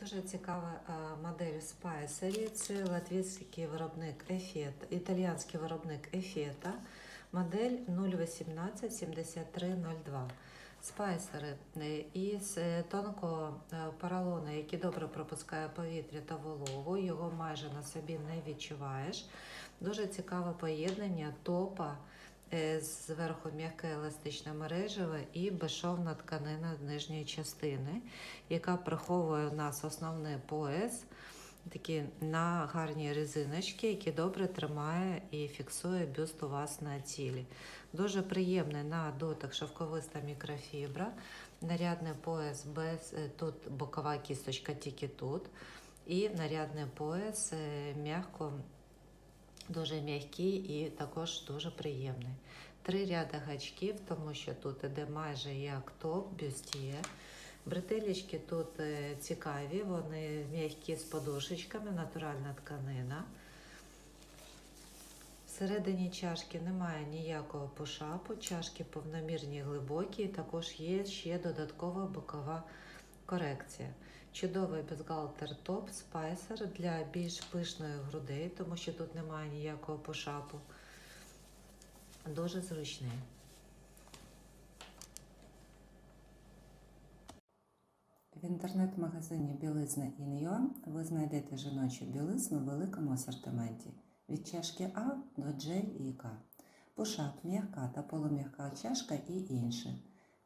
Дуже цікава е, модель Spicery. Це латвійський виробник Ефета, італіянський виробник Ефета, модель 018 7302. Спайсери із тонкого е, поролону, який добре пропускає повітря та вологу, його майже на собі не відчуваєш. Дуже цікаве поєднання топа зверху м'яке еластичне мережеве і безшовна тканина нижньої частини, яка приховує у нас основний пояс. Такі на гарні резиночки, які добре тримає і фіксує бюст у вас на тілі. Дуже приємний на дотик шовковиста мікрофібра, нарядний пояс без е, тут бокова кісточка тільки тут. І нарядний пояс е, м'яко, дуже м'який і також дуже приємний. Три ряди гачків, тому що тут іде майже як топ бюстіє. Бретелечки тут е, цікаві, вони м'які з подушечками, натуральна тканина. Всередині чашки немає ніякого пошапу, чашки повномірні глибокі, також є ще додаткова бокова корекція. Чудовий бюстгальтер топ спайсер для більш пишної грудей, тому що тут немає ніякого пошапу. Дуже зручний. В інтернет-магазині Білизна Ін'Юа ви знайдете жіночу білизну в великому асортименті від чашки А до J і К. Пушап, м'яка та полум'яка чашка і інше.